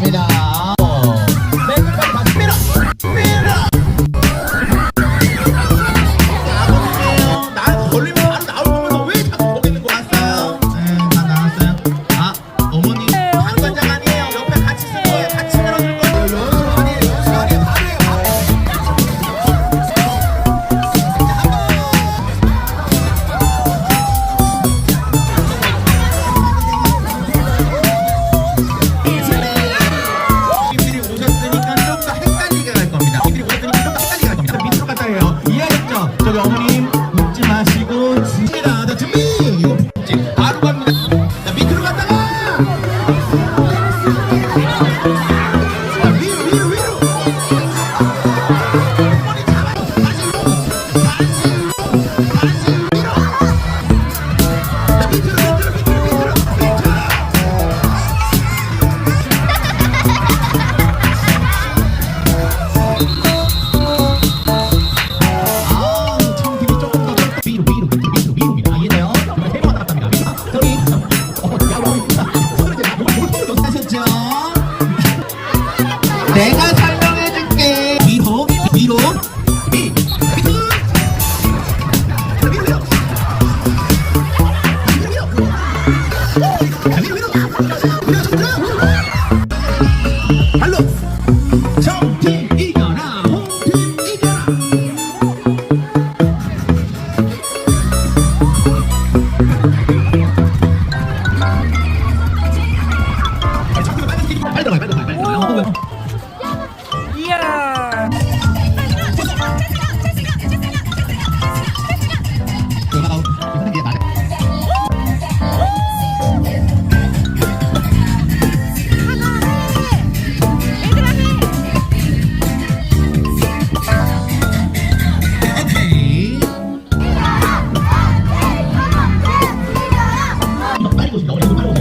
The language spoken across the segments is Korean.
Mira. 발로. 정팀 이겨라. 홍팀 이겨라. 然后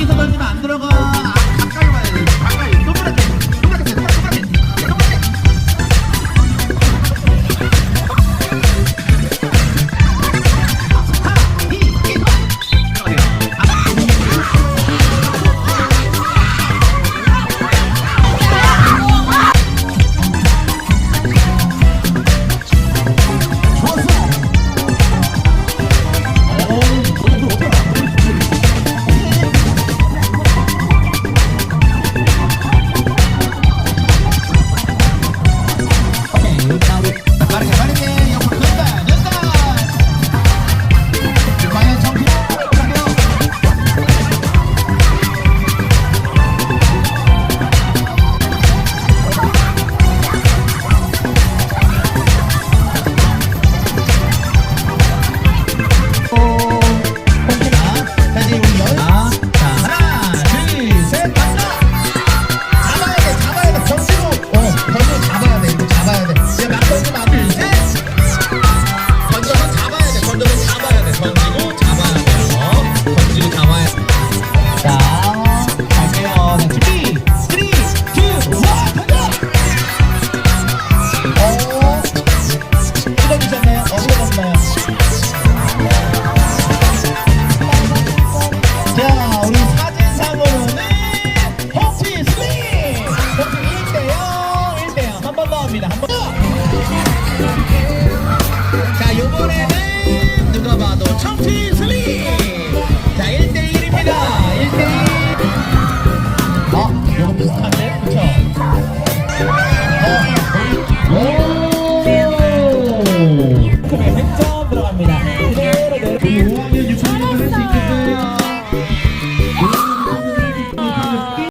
뒤에서 던지면 안 들어가.